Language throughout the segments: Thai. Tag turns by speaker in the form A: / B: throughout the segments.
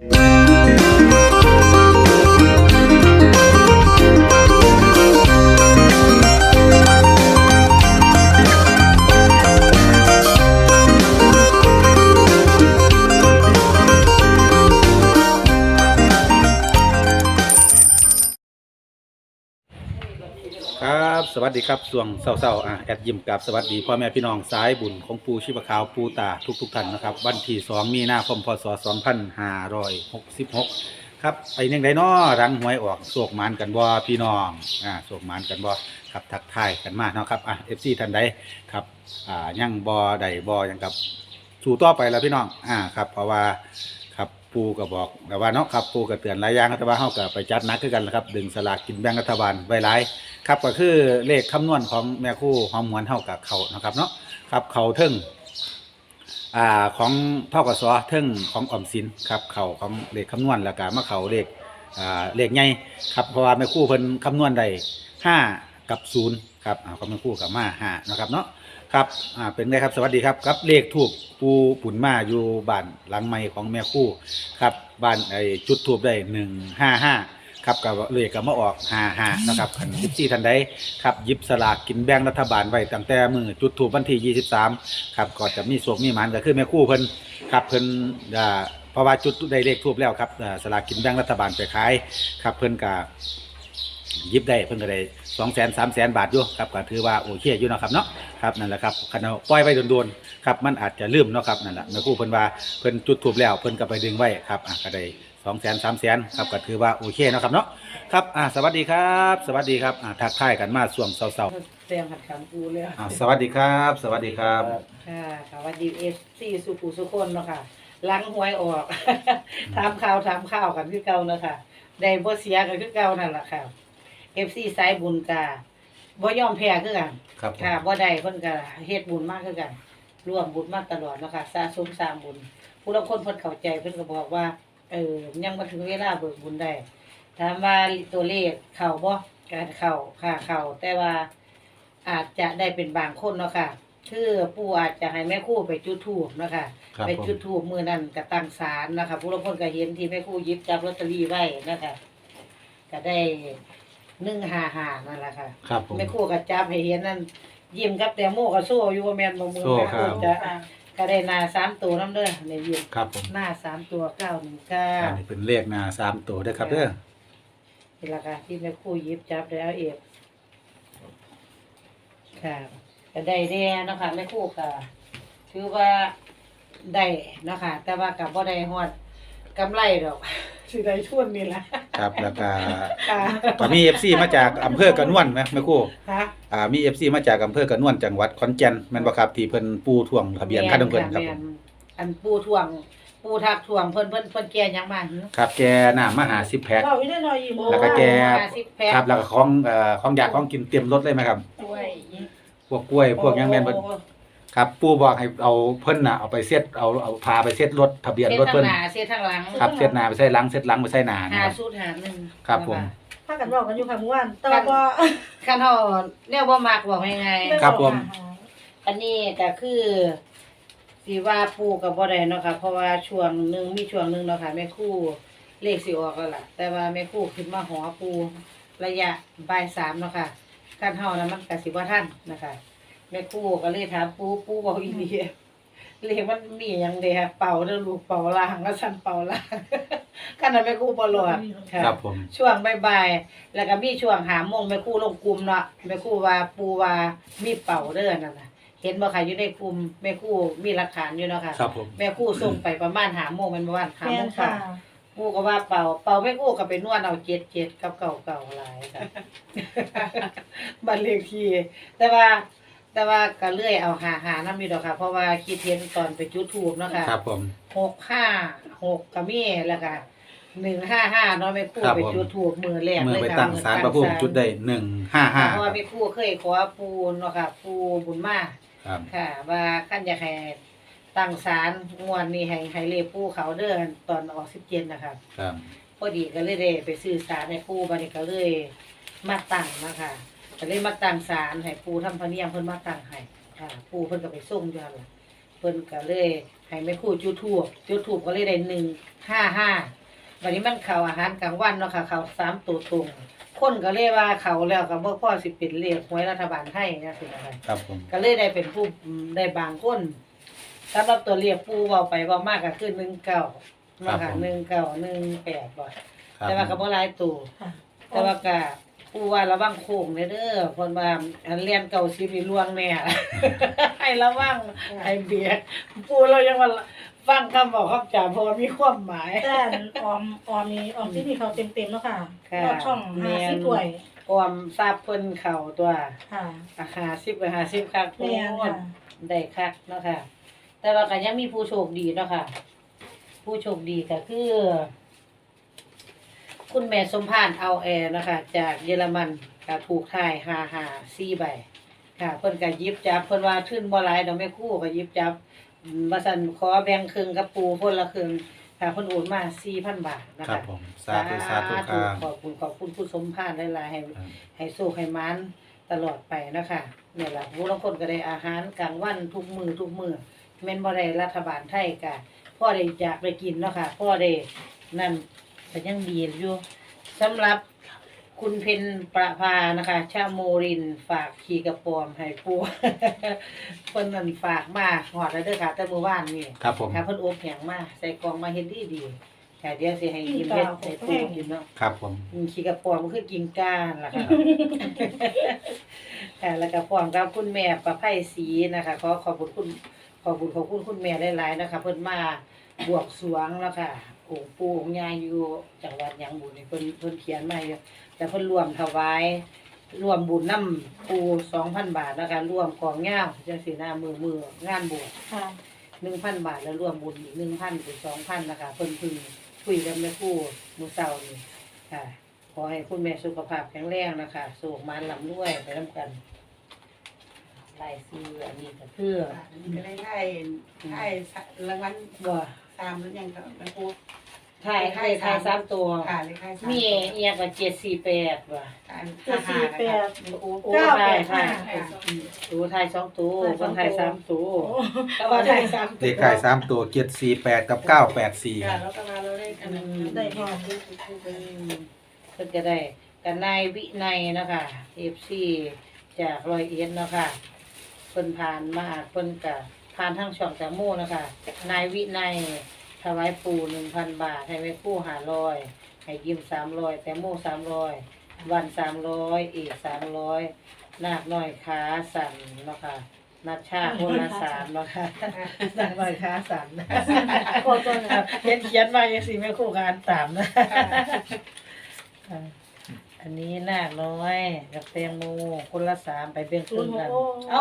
A: ครั สวัสดีครับส่วงเศร้าๆอะแอดยิมกับสวัสดีพ่อแม่พี่น้องสายบุญของปูชิบะขาวปูตาทุกๆท่านนะครับ วันที่2มีนาคมพศ2566ครับไปยังไดนอรังหวยออกโศกหมานกันบ่พี่น้องอ่าโศกหมานกันบ่ครับทักทายกันมาเนาะครับอะ FC ท่านใดครับอ่ายังบ่ใดบ่ยังกับสู่ต่อไปแล้วพี่น้องอ่าครับเพราะว่าครับปูก็บอกแต่ว่าเนาะครับปูก็เตือนหลายอย่างแต่ว่าเฮาก็ไปจัดนักคือกันแหละครับ ดึงสลากกินแบ่งรัฐบาลไว้หลาย ครับก็คือเลขคำนวณของแม่คู่หอมหวนเท่ากับเขานะครับเนาะครับเขาเทิงอ่าของท่ากับซอเทิงของออมสินครับเขาของเลขคำนวณแล้วก็มาเขาเลขอ่าเลขใหญ่ครับเพราะว่าแม่คู่เพิ่นคำนวณได้ห้ากับศูนย์ครับอ่าแม่คู่กับมาห้านะครับเนาะครับอ่าเป็นไงครับสวัสดีครับกับเลขทูบปูปุ่นมาอยู่บ้านหลังใหม่ของแม่คู่ครับบ้านไอจุดทูบได้หนึ่งห้าห้า ครับกับเลยกับมาออกหาหานะครับขันยิบซี่ทันใดครับหยิบสลากกินแบ่งรัฐบาลไว้ตั้งแต่มือจุดถูกวันที่23ครับก็จะมีสวกมีหมันก็คือแม่คู่เพิ่นครับเพิ่นอ่าเพราะว่าจุดได้เลขทูบแล้วครับอ่าสลากกินแบ่งรัฐบาลไปขายครับเพิ่นก็หยิบได้เพิ่นก็ได้สองแสนสามแสนบาทอยู่ครับก็ถือว่าโอเคอยู่เนาะครับเนาะครับนั่นแหละครับคันเอาปล่อยไว้โดนๆครับมันอาจจะลืมเนาะครับนั่นแหละแม่คู่เพิ่นว่าเพิ่นจุดทูบแล้วเพิ่นก็ไปดึงไว้ครับอะก็ได้ สองแสนสามแสนครับก็ถือว่าโอเคเนาะครับเนาะครับอ่าสวัสดีครับ สวัสดีครับอ่าทักทายกันมาส่วงเสา
B: เตรียมหัดขันปูเลย
A: ๆอ่าสวัสดีครับ สวัสดีครับ
B: ค่ะสวัสดีเอฟซีสุภูสุคนเนาะค่ะล้างหวยออก ถามข่าวถามข่าวกันคือเก่าเนาะค่ะได้บ่เสียกันคือเก่านั่นแหละค่ะเอฟซีสายบุญกาบ่ยอมแพ้คือกัน
A: ครับผม
B: ค่ะบ่ได้เพิ่นก็เฮ็ดบุญมากคือกันร่วมบุญมาตลอดเนาะค่ะสะสมสร้างบุญ ผู้ลางคนเพิ่นเข้าใจเพิ่นก็บอกว่า เออยังบ่ถึงเวลาเบิกบุญได้ถามว่าตัวเลขเข้าบ่การเข้าค่ะเข้าแต่ว่าอาจจะได้เป็นบางคนเนาะค่ะคือปู่อาจจะให้แม่ครู่ไปจุดธูปเนาะค่ะ
A: ครับ
B: ไป
A: ผม
B: จุดธูปมือนั้นก็ตั้งศาลนะคะผู้ลางคนก็เห็นที่แม่ครู่หยิบจับลอตเตอรี่ไว้นะคะก็ได้หนึ่งหาหานั่นแหละค่ะ
A: ครับผม
B: แม่ครู่ก็จับให้เห็นนั่นยิ้มกับแตงโมก็โซ่อยู่ว่าแม่นบ่มือ
A: โซ่
B: แม่ครู่
A: ครับ
B: จะ ก็ได้หนาสามตัวน้ำเด้อในยิ้ม
A: ครับผม
B: หน้าสามตัวเก้าหนึ่งเก้า
A: อันนี้เป็นเลขหน้าสามตัวเด้อครับเด้อ
B: นี่แหละค่ะที่แม่ครู่หยิบจับแล้วเอกค่ะก็ได้แน่เนาะค่ะแม่ครู่ค่ะถือว่าได้เนาะค่ะแต่ว่ากับบ่ได้ฮอดกำไรดอก สิได้ทุนนี่ล่ะ
A: ครับแล้วก็
B: ค่ะ
A: ก็มี FC มาจากอำเภอกระนวนไหมแม่ครู
B: ค่ะ
A: อ่ามี FC มาจากอำเภอกระนวนจังหวัดขอนแก่นแม่นบ่ครับที่เพิ่นปูท่วงทะเบียนคันของเพิ่นครับ
B: แม่
A: ผม
B: อันปูท่วง ปูทักท่วงเพิ่นเพิ่นเพิ่นแก่ยังมาหึ
A: ครับแกน้ำมาหา10แพ็ค
C: เราไม่ได้นอนอยู่
A: แล้วก็แก
B: ห้าสิบแพ็ค
A: ครับแล้วก็ของเอ่อของอยากของกินเตรียมรถเลยไหมครับ
C: ด้วย
A: พวกกล้วยพวกหยังแม่นเพิ่น
B: โอ้
A: ครับปู่บอกให้เอาเพิ่นน่ะเอาไปเซ็ตเอาเอาพาไปเซ็ตรถทะเบียน
B: เส้น
A: รถ
B: ทาง
A: เพิ่น
B: หน้าเส้นทางหลัง
A: ครับเซ็ตหน้าไปใส่หลังเซ็ตหลังไปใส่หน้านะ
B: หา
A: ครับ
B: สูตรหาหนึ่ง
A: ครับผม
C: ถ้ากันบอกกันอยู่ค่ะเมื่อวานแต่ว่าบ่
B: คันเฮาแนวบ่มักบอกยังไง
A: ครับผม
B: อันนี้ก็คือสิว่าปูกับบ่ได้เนาะค่ะเพราะว่าช่วงหนึงมีช่วงหนึงเนาะค่ะแม่ครู่เลขสิออกแล้วล่ะ แต่ว่าแม่ครู่ขึ้นมาหอปูระยะบ่ายสามเนาะค่ะการเฮานะมันก็สิบ่ทันนะคะ แม่ครู่ก็เลยถามปูปูบอกอีหลีเลขมันมีหยังเด้ค่ะเป่าเด้อลูกเป่าล่างก็สั่นเป่าล่างคันนั้นแม่ครู่บ่รอดค่ะ
A: ครับผม
B: ช่วงบ่ายๆแล้วก็มีช่วงหาโมงแม่ครู่ลงกลุ่มเนาะแม่ครู่ว่าปูว่ามีเป่าเด้อนั่นน่ะเห็นบ่ค่ะอยู่ในกลุ่มแม่ครู่มีหลักฐานอยู่เนาะค่ะ
A: ครับผม
B: แม่ครู่ส่งไปประมาณหาโมงแมันบ่ว่าหา
C: แม่
B: โม
C: น
B: ง
C: ค่ะ
B: ค่ะปูก็ว่าเป่าเป่าแม่ครู่ก็ไปนวดเอาเจ็ดเจ็ดกับเก่าเก่าหลายค่ะบัตรเลขที่แต่ว่า แต่ว่าก็เลื่อยเอาหาหานำอยู่ดอกค่ะ เพราะว่าคิดเห็นตอนไปจุดธูปเนาะค่ะ
A: ครับผม
B: หกห้าหกก็มีแล้วก็หนึ่งห้าห้าเนาะแม่ครู่
A: ครับ
B: ไป
A: ผม
B: จุดธูปมือแรก
A: เมื่อ
B: เลย
A: ไป
B: ค่ะ
A: ตั้งศาลพระภูมิจุดได้155
B: เพราะว่าแม่ครู่เคยขอปูเนาะค่ะปูบุญมา
A: ครับ
B: ค่ะว่าขั้นอยากให้ตั้งศาลงวดนี้ให้ให้เลขปูเขาเด้อตอนออกสิบเจ็ดนะคะ
A: ครับ
B: พอดีก็เลยได้ไปซื้อศาลให้ปูบัดนี้ก็เลยมาตั้งนะคะ ก็เลยมาตั้งศาลให้ปูทำพะเนียมเพิ่นมาตั้งให้ค่ะ ปูเพิ่นก็ไปส่งอยู่หั่นล่ะเพิ่นก็เลยให้แม่ครู่จุดทูบจุดทูบก็เลยได้หนึ่งห้าห้าวันนี้มันเข้าอาหารกลางวันเนาะค่ะเข้าสามตัวตรงคนก็เลยว่าเข้าแล้วก็บ่พอสิเป็นเลขหวยรัฐบาลไทยนะสินะคะ
A: ครับผม
B: ก็เลยได้เป็นผู้ได้บางคนสำหรับตัวเรียกปูเว้าไปเว้ามากก็คือหนึ่งเก้ามาค่ะหนึ่งเก้าหนึ่งแปดบ่
A: ครับ
B: แต่ว่าก็บ่หลายตัว
C: ค่ะ
B: แต่ว่าก็ ปูว่าระวังโค้งเด้อเด้อเพิ่นว่าอันเรียนเก่าสิมีล่วงแน่ ให้ระวังให้เบียดปูเรายังว่าฟังคำบอกคำจาเพราะว่ามีความหมาย
C: แต่ออมออมนี่ออมที่นี่เขาเต็มๆแล้วค่ะ
B: ค่ะ
C: ยอดช่อง
B: แม่
C: ห้านสิบถ้วย
B: ความทราบเพิ่นเข้าตัว
C: ค่ะ
B: อาหา10ไป50คัก
C: แม่นค่ะ
B: ได้คักเนาะค่ะ แต่ว่าก็ยังมีผู้โชคดีเนาะค่ะ ผู้โชคดีก็คือ คุณแม่สมพานเอาแอร์นะคะ จากเยอรมันก็ถูกทายหาหาสี่ใบค่ะเพิ่นก็หยิบจับเพิ่นว่าทื่นบ่หลายดอกแม่ครู่ก็หยิบจับอืมว่าซั่นขอแบ่งครึ่งกับปูคนละครึ่งค่ะเพิ่นโอนมา4,000 บาทนะ
A: ครั
B: คะ
A: บผมสาธุสาธุครับ
B: ขอบคุณขอบคุณผู้สมพานหลายๆให้
A: ครับ
B: ให้สู้ให้มันตลอดไปนะคะเนี่ยล่ะผู้ลางคนก็ได้อาหารกลางวันทุกมือทุกมือแม่นบ่ได้รัฐบาลไทยก็พ่อได้อยากไปกินเนาะค่ะพ่อได้นั่น ก็ยังดีอยู่สำหรับคุณเพนประภานะคะ ชาโมรินฝากขี่กระปอมให้ปูเพิ่นนั่นฝากมาหอดแล้วเด้อค่ะ แต่เมื่อวานนี่
A: ครับผม
B: ค่ะเพิ่นอบแหงมาใส่กล่องมาเฮ็ดดีดีๆค่ะเดี๋ยวสิให้กินเฮ็ดให้ปูกินเนาะ
A: ครับผม
B: อืมขี่กระป๋อมคือกิ่งก้านล่ะค่ะ ค่ะแล้วก็พร้อมกับคุณแม่ประไพศรีนะคะขอขอบคุณคุณขอบคุณขอบคุณคุณแม่หลายๆนะคะ เพิ่นมาบวกสรวงแล้วค่ะ องค์ปู่องค์ย่าอยู่จังหวัดหยังบุญนี่เพิ่นเพิ่นเขียนมาอยู่แต่เพิ่นรวมถวายรวมบุญนำปู่2,000บาทนะคะรวมของเงาจังซี่นะมือมืองานบวช
C: ค่ะ
B: 1,000บาทแล้วรวมบุญอีก1,000เป็น2,000นะคะเพิ่นเพึ่งคุยกับแม่ครูมื้อเช้านี่ค่ะขอให้คุณแม่สุขภาพแข็งแรงนะคะสูกมันลำด้วยไปน้ำกันลายซื้ออันนี้ก็คือ
D: ก็ได้ได้ได้รางวัล
B: บ่
D: ตามหรือยังครับแม่ครู
B: ถ่ายถ่ายถ่ายสามตัว
D: ค่ะเลขท้ายสาม
B: มีเอียกว่าเจ็ดสี่แปดว่ะ
D: การ
C: เจ็ดสี่แปด
B: โอ้
C: เก้าแปด
B: ถ่าย
C: ห้า
B: ตัวถ่ายสองตัว
C: ถ่ายส
B: ค
C: อง
B: นถ่ายสามตัว
C: โอ้
B: แต่ว่าถ่ายสาม
A: เลขขายสามตัวเจ็ดสี่แปดกับเก้าแปดสี่
D: ค่ะแล้วก็มาเราได้อันนั้น
C: ได้พอ
B: อืมเพิ่นจะได้กันนายวินัยนะคะเอฟซีจากรอยเอ็นเนาะค่ะเพิ่นผ่านมาเพิ่นกะผ่านทั้งช่องแตงโมนะคะนายวินัย ถวายปูหนึ่งพันบาท ให้แม่คู่หาร้อยให้ยิมสามร้อยแตงโมสามร้อยวันสามร้อยเอกสามร้อยนาคน้อยขาสั่นเนาะค่ะนัดชาคนละสามเนาะค่ะนาคน้อยขาสั่น
C: โอ้ตัวน่ะ
B: เขียนเขียนมาอย่างสี่แม่คู่กานสามนะ อ่าอันนี้นาคน้อย กับแตงโมคนละสามไปเบ่ง
C: ศู
B: คุ
C: น
B: น
C: ย์ห
B: กัน
C: กโอ้
B: เอา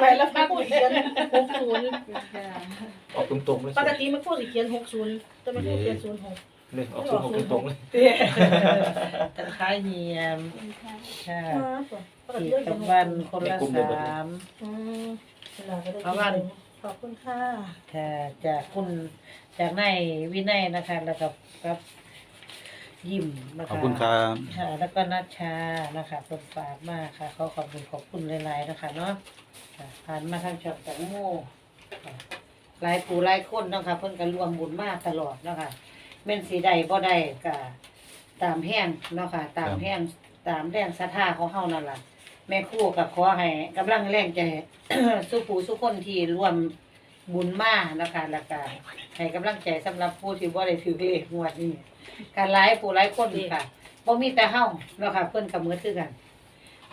C: ไปแล้วไม่พูดเขียนหกศูนย์
E: ออกตรงๆเลย
C: ปกติไม่พูดสิเขียนหกศูนย์แต่ไม่พูดเขียนศูนย์หก
E: เลยออกศูนย์หกตรงๆเลย
B: เตี้ยกันคล้ายเหียมค่ะ
C: อ่าปกติ
B: อีก
C: เขีย
B: กับ
C: นห
B: วัน
C: ศูนย์
B: คนละสาม
C: อืมเวลาก็ได้
B: เอาวัน
C: ขอบคุณค่ะ
B: ค่ะจากคุณจากนายวินัยนะคะ แล้วก็กับ ยิมนะคะ
A: ขอบคุณครับ
B: ค่ะ แล้วก็นัชชานะคะเป็นฝากมากค่ะขอขอบคุณขอบคุณหลายๆนะคะเนาะค่ะผ่านมาทางช่องแตงโมค่ะหลายผู้หลายคนเนาะคะเพิ่นก็รวมบุญมาตลอดเนาะค่ะแม่นสีใดบ่ได้ก็ตามแห้งเนาะค่ะ ตามแห้งตามแรงศรัทธาของเฮานั่นล่ะ แม่ครู่ก็ขอให้กำลังแรงใจ สู้ผู้สู้คนที่ร่วม บุญมานะคะแล้วก็ให้กำลังใจสำหรับผู้ที่บ่ได้ถือเลขงวดนี้การหลายผู้หลายคนค่ะบ่มีแต่เฮาเนาะค่ะเพิ่นก็เหมือนคือกัน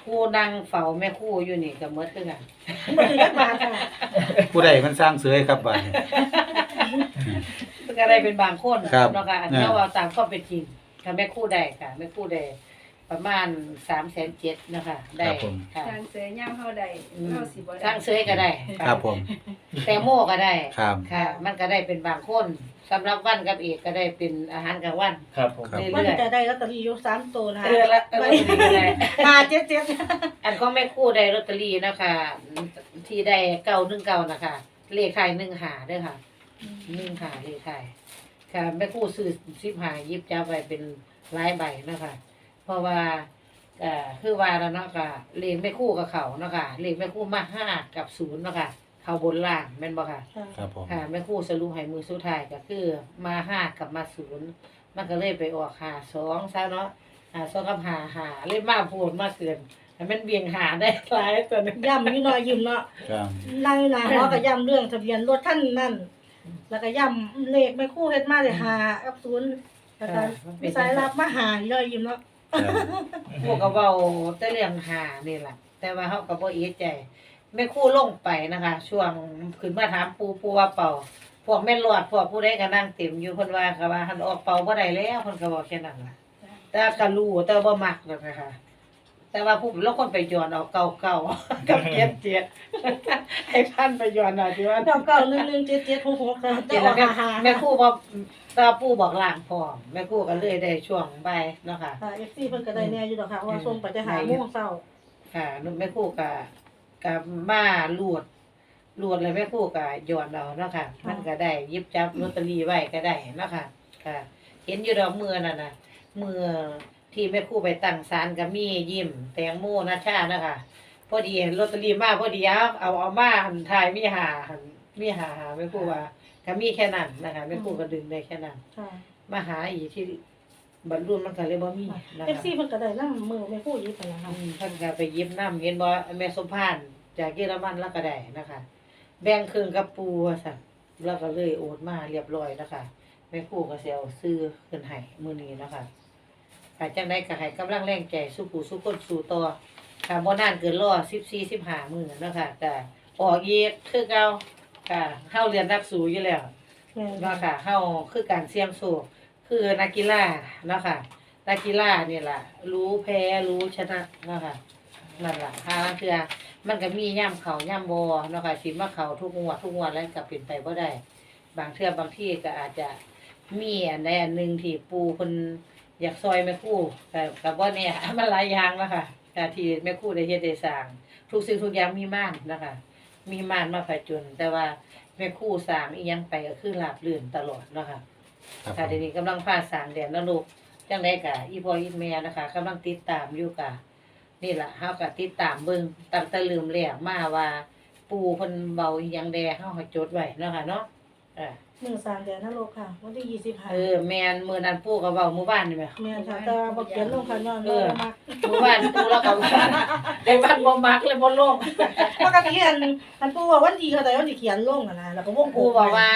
B: ผู้นั่งเฝ้าแม่ครู่อยู่นี่ก็เหมือนคือกัน
C: ไม่ได้ยักมาค่ะ
A: ผู้ใดมันสร้างเสือครับบ้านนี้
B: เพิ่นก็ได้เป็นบางคน
A: ครับ
B: เนาะค่ะอันนี้เราเอาตามข้อเป็นจริงค่ะแม่ครู่ได้ค่ะแม่ครู่ได้ ประมาณ3,700,000นะคะ ได้
A: ครับผม
B: ค่ะ
D: ทางเสือย่างเฮาได้
B: อืม
D: เฮาสิบ่ได้
B: ทางเสยก็ได้ะ
A: ครับผม
B: แตงโมก็ได้
A: ครับ
B: ค่ะ มันก็ได้เป็นบางคนสำหรับวันกับเอกก็ได้เป็นอาหารกลางวัน
E: ครับผม
A: ครับ
C: มัน
B: เรื่อย
C: จะได้ลอตเตอรี่อยู่สามตัวนะ
B: ๆเออละเออดีก็ได้
C: มาเจ็ดเจ็ด
B: อันของแม่ครู่ได้ลอตเตอรี่นะคะ ที่ได้เก้าหนึ่งเก้านะคะ เลขท้ายหนึ่งหาเด้อค่ะหนึ่งหาเลขท้ายค่ะแม่ครู่ซื้อสิบหายิบจับไว้เป็นหลายใบนะคะ เพราะว่าเอ่อคือว่าแล้วเนาะค่ะเลขแม่ครู่กับเขาเนาะค่ะเลขแม่ครู่มาห้ากับศูนย์เนาะค่ะเขาบนล่างแม่นบ่ค่ะ
C: ค่ะ
A: ครับผม
B: ค่ะแม่ครู่สรุปให้มือสุดท้ายก็คือมาห้ากับมาศูนย์มันก็เลยไปออกหาสองซะเนาะหาสองกับหาหาเลยมาพูดมาเกินให้มันเบี่ยงหาได้หลายตัวนึง
C: ย่ำนี่น้อยยิ้มเนาะ
A: ครับ
C: นั่งหนาหัวก็ย่ำเรื่องทะเบียนรถท่านนั่น แล้วก็ย่ำเลขไม่คู่เฮ็ดมาเลยหาอับศูนย์แล้วก็มีสายรับมาหาย่อยยิ้มเนาะ
A: ครับ
B: พวกก็เว้าแต่เรื่องหานี่ล่ะ แต่ว่าเฮาก็บ่เอะใจแม่ครู่ลงไปนะคะ ช่วงขึ้นมาถามปูปูว่าเป่า พวกแม่นรอดพวกผู้ใดก็นั่งเต็มอยู่เพิ่นว่าก็ว่าหันออกเป่าบ่ได้แล้วเพิ่นก็บอกแค่นั้นล่ะ แต่ก็รู้แต่บ่มักนั่นนะคะ แต่ว่าผู้ลางคนไปย้อนเอาเก่าๆกับเกียดเจียดให้ท่านไปย้อนเอาที่ว่า
C: เก้าเก้าหนึ่งหนึ่งเจ็ดเจ็ดหกหกค่ะ
B: เดี๋ยว
C: ออก
B: แม่
C: หาหา
B: แม่ครู่บ อกตาปู่บอกล่างพร้อมแม่ครู่ก็เลยได้ช่วงบ่ายเนาะค่ะ
C: ค่ะเอฟซีเพิ่นก็ได้แน่อยู่ดอกค่ะเพราะว่าส่งไปจะหาโมงเช้า
B: ค่ะนุ่มแม่ครู่ก็ก็มาลูดลูดแล้วแม่ครู่ก็ย้อนเอาเนาะค่ะ มันก็ได้หยิบจับลอตเตอรี่ไว้ก็ได้เนาะค่ะค่ะ เห็นอยู่ดอกมือนั่นน่ะมือที่แม่ครู่ไปตั้งศาลก็มียิ้มแตงโมนาชานะคะพอดีลอตเตอรี่มาพอดีเอาเอาเอามาหันทายมีหาหันมีหาหาแม่ครู่ว่า ก็มีแค่นั้นนะคะแม่ครู่ก็ดึงได้แค่นั้น
C: ค่ะ
B: มาหาอีกที่บรรลุมันก็เลยบ่มีนะ
C: เอฟ
B: คะ
C: ซีเพิ่นก็ได้นำมือไม่คู่ยิบไปแล้ว
B: อื
C: ค่ะ
B: มเพิ่นก็ไปยิบน้ำเห็นบ่แม่สมพานจากเยอรมันแล้วก็ได้นะคะ แบ่งครึ่งกับปูว่าซั่นแล้วก็เลยโอนมาเรียบร้อยนะคะแม่ครู่ก็สิเอาซื้อขึ้นให้มื้อนี้นะคะถ้าจังได๋ก็ให้กำลังแรงใจสู้ผู้สู้คนสู้ต่อค่ะบ่นานเกินรอ14 15มื้อเนาะค่ะก็ออกอีกคือเก่า ค่ะเฮาเรียนนักสู้อยู่แล้ว
C: แม่น
B: เนาะค่ะเฮาคือการเสี่ยงโชคคือนักกีฬาเนาะค่ะนักกีฬาเนี่ยล่ะ รู้แพ้รู้ชนะเนาะค่ะนั่นล่ะหาลางเทื่อมันก็มีย่ำเขาย่ำบ่เนาะค่ะสิมาเขาทุกงวดทุกงวดแล้วก็เป็นไปบ่ได้ บางเทื่อบางที่ก็อาจจะมีอันใดอันหนึงที่ปูเพิ่นอยากซอยแม่ครู่แต่ก็บ่แน่มันหลายอย่างเนาะค่ะก็ที่แม่ครู่ได้เฮ็ดได้สร้าง ทุกสิ่งทุกอย่างมีม่านนะคะ มีม่านมาผจญแต่ว่าแม่ครู่สร้างอีหยังไปก็คือราบรื่นตลอดเนาะค่ะ
A: ครับผ
B: ค่ะ
A: ม
B: เดี๋ยวนี้กำลังพาสร้างแดนแล้วลูกจังไดกะอีพ่ออีแม่นะคะกำลังติดตามอยู่กะนี่ล่ะเฮาก็ติดตามเบิ่งตั้งแต่ลืมแรกมาว่า ปู่เพิ่นเบาอีหยังแดเฮาก็จดไว้เนาะค่ะเนาะเออ
C: มือสามเดือนนรกค่ะ วันที่ยี่สิบห้า
B: เออแม่นมื้อนั้นปู่ก็เว้ามื้อวานนี่แหม
C: แม่นค่ะแต่ว่าบ่เขียนลงค่ะย้อนบ่มัก
B: มื้อวานปู่แล้วก็ว่าได้บ้านบ่มักเลยบ่ลง
C: ปกติอันอันปู่ว่าวันที่เท่าใดวันที่เขียนลงอะนะแล้วก็วงกล
B: ปู่
C: ม
B: บอกว่า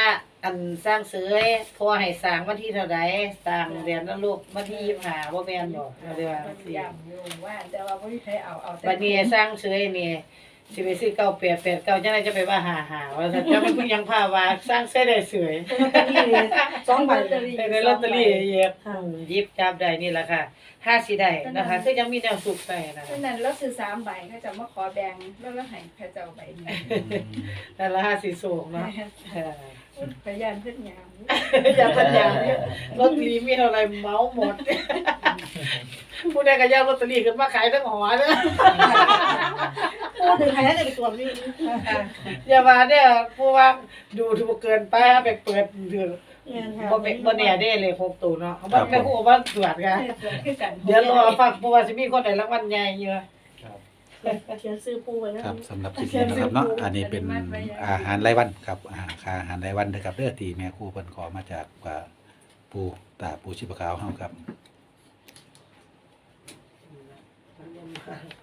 B: อันสร้างเสยพอให้สร้างวันที่เท่าใดสร้างเดือนนั้นลูกวันที่25บ่แม่นบ่เดี๋ยวว่า
D: มัน
B: สิ
D: ย่ำอยู่ว่าแต่ว่าบ่มีใครเอาเอาแต่
B: บัดนี้สร้างเฉยนี่ สิไปซื้อเก้าแปดแปดเก้าจังไดจะไปว่าหาหาว่าซั่นจะมันเพิ่งยังพาว่าสร้างเสยได้เสย
C: นี่สองใบ
B: ไปในลอตเตอรี่เยอะหยิบจับได้นี่แหละค่ะห้าสิได้นะคะคือยังมีแนวสุขใส่นะ
D: ฉะนั้นเราซื้อสามใบเขาจะมาขอแบ่งแล้วเราให้เขาจะเอาใบหนึง
B: แต่ละห้าสิสูงเนาะเออ
D: พยานเพิ่นยาม
B: อย่าพันยาลอตเตอรี่มีเท่าไหรเมาหมด ผู้ใดก็อยากลอตเตอรี่ขึ้นมาขายทั้งหอเด้อ
C: พูดถึงใครได้ไปตรวจนี่
B: อย่ามาเด้อผู้ว่าดูถูกเกินไปไปเปิดเดือ
C: แม่นค่ะ
B: บ่เป็นบ่แน่เด้เลยหกตัวเนาะเขาบ่แม่ฮู้ว่าตรวจกัน
D: คือกัน
B: เดี๋ยวรอฟังเพราะว่าสิมีคนได้รางวัลใหญ่เยอะ
C: เขียนซื้อปูไว้นะ ครับ
A: สำหรับคลิปนี้นะครับเนาะอันนี้เป็นอาหารรายวันครับอาหารค่าอาหารรายวันนะครับเด้อที่แม่ครูเพิ่นขอมาจากว่าปูตาปูชิบะขาวเฮาครับ
B: ค